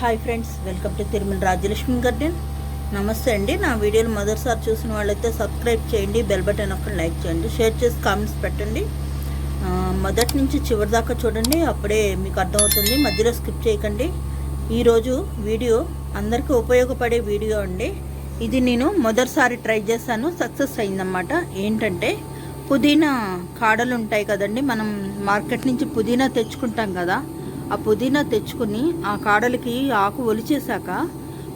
Hi friends welcome to Tirumala Rajalakshmi garden. నమస్తే అండి. నా వీడియోలు మొదటిసారి చూసిన వాళ్ళైతే సబ్స్క్రైబ్ చేయండి బెల్ బటన్ ఒకటి లైక్ చేయండి షేర్ చేసి కామెంట్స్ పెట్టండి. మొదటి నుంచి చివరి దాకా చూడండి అప్పుడే మీకు అర్థమవుతుంది. మధ్యలో స్కిప్ చేయకండి. ఈరోజు వీడియో అందరికీ ఉపయోగపడే వీడియో అండి. ఇది నేను మొదటిసారి ట్రై చేశాను సక్సెస్ అయిందన్నమాట. ఏంటంటే పుదీనా కాడలు ఉంటాయి కదండి మనం మార్కెట్ నుంచి పుదీనా తెచ్చుకుంటాం కదా ఆ పుదీనా తెచ్చుకుని ఆ కాడలకి ఆకు ఒలిచేశాక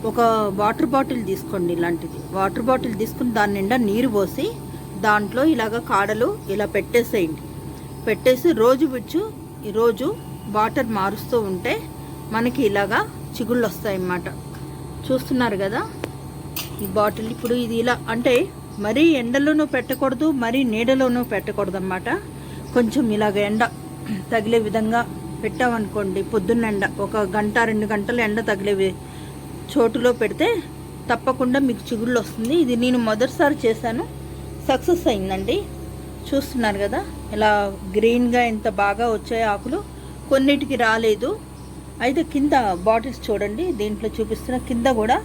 ఒక వాటర్ బాటిల్ తీసుకోండి ఇలాంటిది. వాటర్ బాటిల్ తీసుకుని దాని నిండా నీరు పోసి దాంట్లో ఇలాగ కాడలు ఇలా పెట్టేసేయండి. పెట్టేసి రోజు విడ్చు రోజు వాటర్ మారుస్తూ ఉంటే మనకి ఇలాగా చిగుళ్ళు వస్తాయన్నమాట. చూస్తున్నారు కదా? ఈ బాటిల్ ఇప్పుడు ఇది ఇలా అంటే మరీ ఎండలోనూ పెట్టకూడదు మరీ నీడలోనూ పెట్టకూడదు అన్నమాట కొంచెం ఇలాగ ఎండ తగిలే విధంగా పెట్టామనుకోండి పొద్దున్న ఎండ ఒక గంట రెండు గంటలు ఎండ తగిలేవి. చోటులో పెడితే తప్పకుండా మీకు చిగుళ్ళు వస్తుంది. ఇది నేను మొదటిసారి చేశాను. సక్సెస్ అయిందండి. చూస్తున్నారు కదా ఇలా గ్రీన్గా ఎంత బాగా వచ్చాయి ఆకులు. కొన్నిటికి రాలేదు. అయితే కింద బాటిల్స్ చూడండి. దీంట్లో చూపిస్తున్న కింద కూడా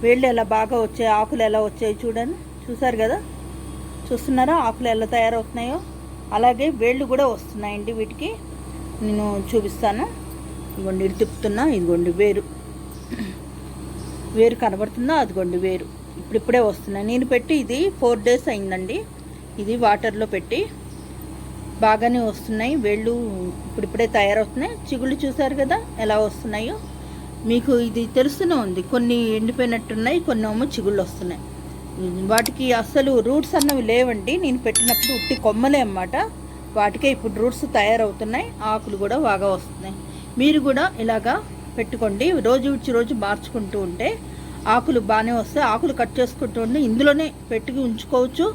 వేళ్ళు ఎలా బాగా వచ్చాయి ఆకులు ఎలా వచ్చాయి చూడండి. చూసారు కదా? చూస్తున్నారా? ఆకులు ఎలా తయారవుతున్నాయో? అలాగే వేళ్ళు కూడా వస్తున్నాయండి వీటికి. నేను చూపిస్తాను. ఇదిగోండి ఇటు తిప్పుతున్నా ఇదిగోండి వేరు. వేరు కనబడుతుందా? అదిగోండి వేరు. ఇప్పుడిప్పుడే వస్తున్నాయి. నేను పెట్టి ఇది ఫోర్ డేస్ అయిందండి. ఇది వాటర్లో పెట్టి బాగానే వస్తున్నాయి. వేళ్ళు ఇప్పుడిప్పుడే తయారవుతున్నాయి. చిగుళ్ళు చూసారు కదా ఎలా వస్తున్నాయో. మీకు ఇది తెలుస్తూనే ఉంది. కొన్ని ఎండిపోయినట్టున్నాయి కొన్ని ఏమో చిగుళ్ళు వస్తున్నాయి. వాటికి అస్సలు రూట్స్ అన్నవి లేవండి. నేను పెట్టినప్పుడు ఉట్టి కొమ్మలే అన్నమాట. వాటికే ఇప్పుడు రూట్స్ తయారవుతున్నాయి ఆకులు కూడా బాగా వస్తున్నాయి. మీరు కూడా ఇలాగా పెట్టుకోండి. రోజు విడిచి రోజు మార్చుకుంటూ ఉంటే ఆకులు బాగానే వస్తాయి. ఆకులు కట్ చేసుకుంటూ ఉంటే ఇందులోనే పెట్టుకు ఉంచుకోవచ్చు.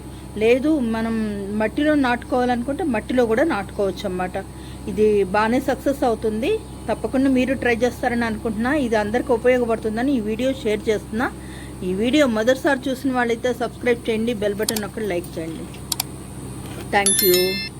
లేదు మనం మట్టిలో నాటుకోవాలనుకుంటే మట్టిలో కూడా నాటుకోవచ్చు అన్నమాట. ఇది బాగానే సక్సెస్ అవుతుంది. తప్పకుండా మీరు ట్రై చేస్తారని అనుకుంటున్నా. ఇది అందరికీ ఉపయోగపడుతుందని ఈ వీడియో షేర్ చేస్తున్నా. ఈ వీడియో మొదటిసారి చూసిన వాళ్ళైతే సబ్స్క్రైబ్ చేయండి బెల్ బటన్ ఒకటి లైక్ చేయండి. Thank you.